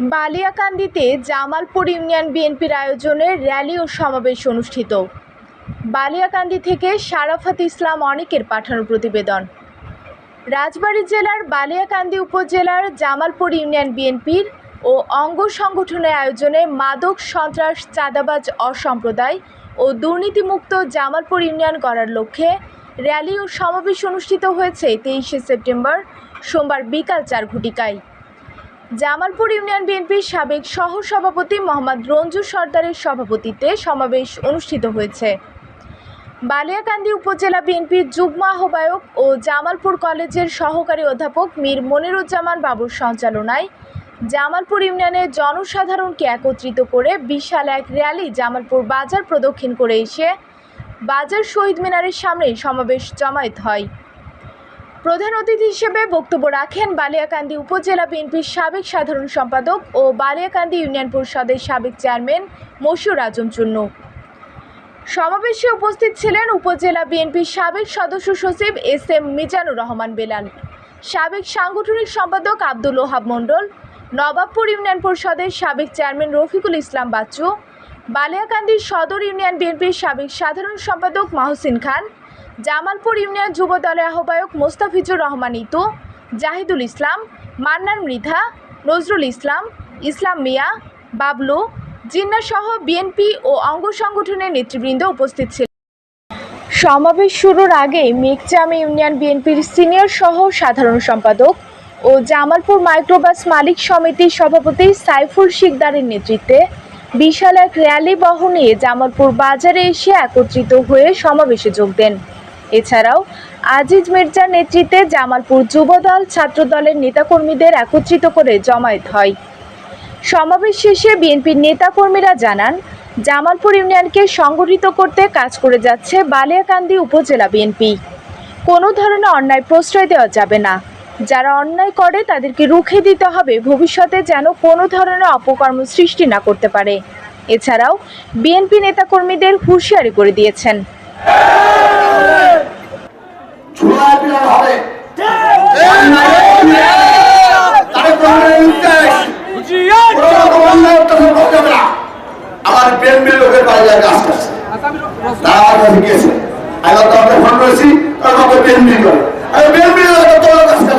বালিয়াকান্দিতে Jamalpur union বিএনপির আয়োজনে rally ও সমাবেশ অনুষ্ঠিত। বালিয়াকান্দি থেকে শারাফাত ইসলাম অনেকের পাঠানো প্রতিবেদন। রাজবাড়ী জেলার বালিয়াকান্দি উপজেলার জামালপুর ইউনিয়ন বিএনপির ও অঙ্গ সংগঠনের আয়োজনে মাদক সন্ত্রাস, চাঁদাবাজ, অসম্প্রদায় ও দুর্নীতিমুক্ত জামালপুর ইউনিয়ন করার লক্ষ্যে র্যালি ও সমাবেশ অনুষ্ঠিত হয়েছে তেইশে সেপ্টেম্বর, সোমবার বিকাল চার ঘটিকায়। জামালপুর ইউনিয়ন বিএনপির সাবেক সহ সভাপতি মোহাম্মদ রঞ্জু সর্দারের সভাপতিত্বে সমাবেশ অনুষ্ঠিত হয়েছে। বালিয়াকান্দি উপজেলা বিএনপির যুগ্ম আহ্বায়ক ও জামালপুর কলেজের সহকারী অধ্যাপক মীর মনিরুজ্জামান বাবুর সঞ্চালনায় জামালপুর ইউনিয়নের জনসাধারণকে একত্রিত করে বিশাল এক র্যালি জামালপুর বাজার প্রদক্ষিণ করে এসে বাজার শহীদ মিনারের সামনে সমাবেশ জমায়েত হয়। প্রধান অতিথি হিসেবে বক্তব্য রাখেন বালিয়াকান্দি উপজেলা বিএনপির সাবেক সাধারণ সম্পাদক ও বালিয়াকান্দি ইউনিয়ন পরিষদের সাবেক চেয়ারম্যান মশিউর আজম চুন্নু। সমাবেশে উপস্থিত ছিলেন উপজেলা বিএনপির সাবেক সদস্য সচিব এস এম মিজানুর রহমান বেলাল, সাবেক সাংগঠনিক সম্পাদক আব্দুল ওহাব মণ্ডল, নবাবপুর ইউনিয়ন পরিষদের সাবেক চেয়ারম্যান রফিকুল ইসলাম বাচ্চু, বালিয়াকান্দি সদর ইউনিয়ন বিএনপির সাবেক সাধারণ সম্পাদক মাহসিন খান জামালপুর ইউনিয়ন যুব দলের আহ্বায়ক মোস্তাফিজুর রহমান ইতু, জাহিদুল ইসলাম, মান্নান মৃধা, নজরুল ইসলাম ইসলাম মিয়া, বাবলু, জিন্নাসহ বিএনপি ও অঙ্গ সংগঠনের নেতৃবৃন্দ উপস্থিত ছিল। সমাবেশ শুরুর আগে মেঘচাম ইউনিয়ন বিএনপির সিনিয়র সহ সাধারণ সম্পাদক ও জামালপুর মাইক্রোবাস মালিক সমিতির সভাপতি সাইফুল শিকদারের নেতৃত্বে বিশাল এক র্যালি বহনে জামালপুর বাজারে এসে একত্রিত হয়ে সমাবেশে যোগ দেন। এছাড়াও আজিজ মির্জার নেতৃত্বে জামালপুর যুবদল ছাত্রদলের নেতাকর্মীদের একত্রিত করে জমায়েত হয়। সমাবেশ শেষে বিএনপির নেতাকর্মীরা জানান, জামালপুর ইউনিয়নকে সংগঠিত করতে কাজ করে যাচ্ছে বালিয়াকান্দি উপজেলা বিএনপি। কোনো ধরনের অন্যায় প্রশ্রয় দেওয়া যাবে না। যারা অন্যায় করে তাদেরকে রুখে দিতে হবে, ভবিষ্যতে যেন কোনো ধরনের অপকর্ম সৃষ্টি না করতে পারে। এছাড়াও বিএনপি নেতাকর্মীদের হুঁশিয়ারি করে দিয়েছেন। আমার বিএনপির লোকের বাড়ি যায় কাজ করছে। তারা আমার কাছে গিয়েছে আমি তো আমরা ফোন করেছি তারা আমাকে বিএনপি করে আমি লোকের তোমার কাজ করে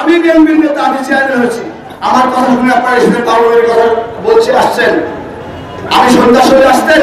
আমি বিএনপির নেতা আমি চেয়ারম্যান হয়েছি। আমার কথা শুনে আপনারা এসে কথা বলছে, আসছেন। আমি সন্ধ্যা সময় আসতেন।